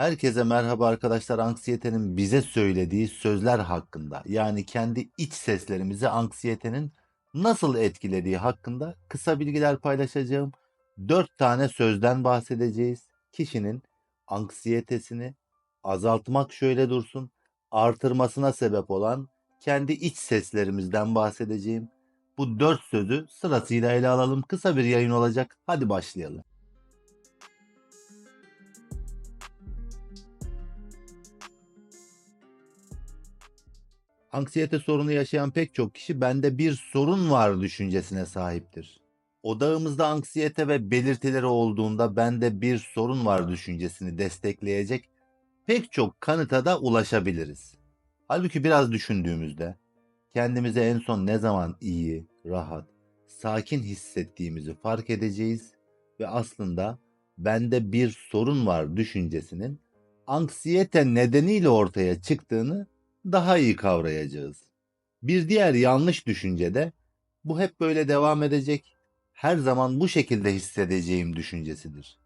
Herkese merhaba arkadaşlar. Anksiyetenin bize söylediği sözler hakkında yani kendi iç seslerimizi anksiyetenin nasıl etkilediği hakkında kısa bilgiler paylaşacağım. Dört tane sözden bahsedeceğiz. Kişinin anksiyetesini azaltmak şöyle dursun, artırmasına sebep olan kendi iç seslerimizden bahsedeceğim. Bu dört sözü sırasıyla ele alalım. Kısa bir yayın olacak. Hadi başlayalım. Anksiyete sorunu yaşayan pek çok kişi bende bir sorun var düşüncesine sahiptir. Odağımızda anksiyete ve belirtileri olduğunda bende bir sorun var düşüncesini destekleyecek pek çok kanıta da ulaşabiliriz. Halbuki biraz düşündüğümüzde kendimizi en son ne zaman iyi, rahat, sakin hissettiğimizi fark edeceğiz ve aslında bende bir sorun var düşüncesinin anksiyete nedeniyle ortaya çıktığını daha iyi kavrayacağız. Bir diğer yanlış düşünce de bu hep böyle devam edecek, her zaman bu şekilde hissedeceğim düşüncesidir.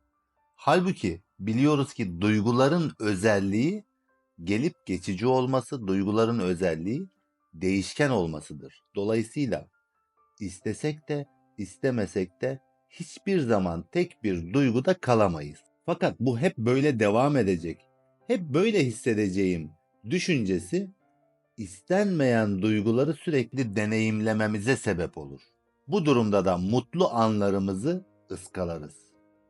Halbuki biliyoruz ki duyguların özelliği gelip geçici olması, duyguların özelliği değişken olmasıdır. Dolayısıyla istesek de istemesek de hiçbir zaman tek bir duyguda kalamayız. Fakat bu hep böyle devam edecek. Hep böyle hissedeceğim düşüncesi istenmeyen duyguları sürekli deneyimlememize sebep olur. Bu durumda da mutlu anlarımızı ıskalarız.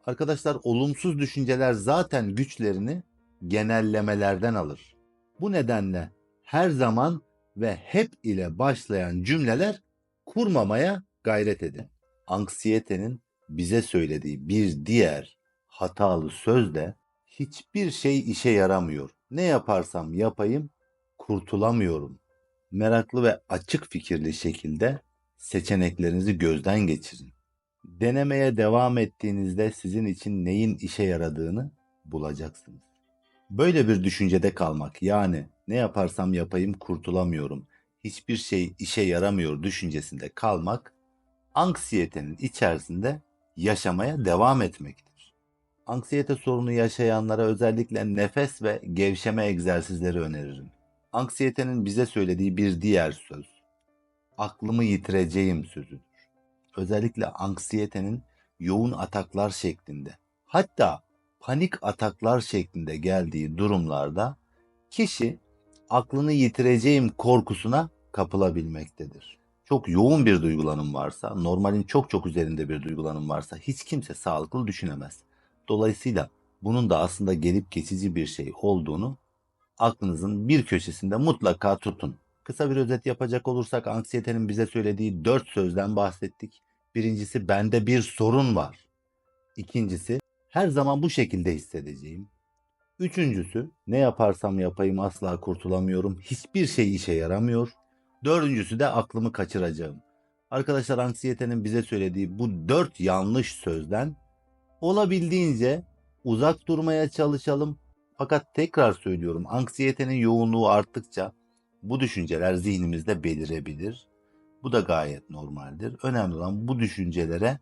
Arkadaşlar olumsuz düşünceler zaten güçlerini genellemelerden alır. Bu nedenle her zaman ve hep ile başlayan cümleler kurmamaya gayret edin. Anksiyetenin bize söylediği bir diğer hatalı söz de hiçbir şey işe yaramıyor. Ne yaparsam yapayım kurtulamıyorum. Meraklı ve açık fikirli şekilde seçeneklerinizi gözden geçirin. Denemeye devam ettiğinizde sizin için neyin işe yaradığını bulacaksınız. Böyle bir düşüncede kalmak yani ne yaparsam yapayım kurtulamıyorum. Hiçbir şey işe yaramıyor düşüncesinde kalmak anksiyetenin içerisinde yaşamaya devam etmektir. Anksiyete sorunu yaşayanlara özellikle nefes ve gevşeme egzersizleri öneririm. Anksiyetenin bize söylediği bir diğer söz. Aklımı yitireceğim sözüdür. Özellikle anksiyetenin yoğun ataklar şeklinde hatta panik ataklar şeklinde geldiği durumlarda kişi aklını yitireceğim korkusuna kapılabilmektedir. Çok yoğun bir duygulanım varsa, normalin çok çok üzerinde bir duygulanım varsa hiç kimse sağlıklı düşünemez. Dolayısıyla bunun da aslında gelip geçici bir şey olduğunu aklınızın bir köşesinde mutlaka tutun. Kısa bir özet yapacak olursak anksiyetenin bize söylediği dört sözden bahsettik. Birincisi bende bir sorun var. İkincisi her zaman bu şekilde hissedeceğim. Üçüncüsü ne yaparsam yapayım asla kurtulamıyorum. Hiçbir şey işe yaramıyor. Dördüncüsü de aklımı kaçıracağım. Arkadaşlar anksiyetenin bize söylediği bu dört yanlış sözden olabildiğince uzak durmaya çalışalım. Fakat tekrar söylüyorum anksiyetenin yoğunluğu arttıkça bu düşünceler zihnimizde belirebilir. Bu da gayet normaldir. Önemli olan bu düşüncelere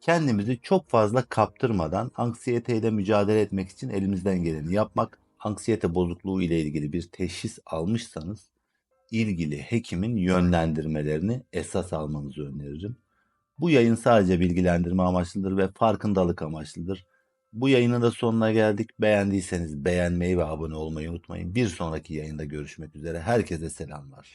kendimizi çok fazla kaptırmadan anksiyeteyle mücadele etmek için elimizden geleni yapmak. Anksiyete bozukluğu ile ilgili bir teşhis almışsanız ilgili hekimin yönlendirmelerini esas almanızı öneririm. Bu yayın sadece bilgilendirme amaçlıdır ve farkındalık amaçlıdır. Bu yayının da sonuna geldik. Beğendiyseniz beğenmeyi ve abone olmayı unutmayın. Bir sonraki yayında görüşmek üzere. Herkese selamlar.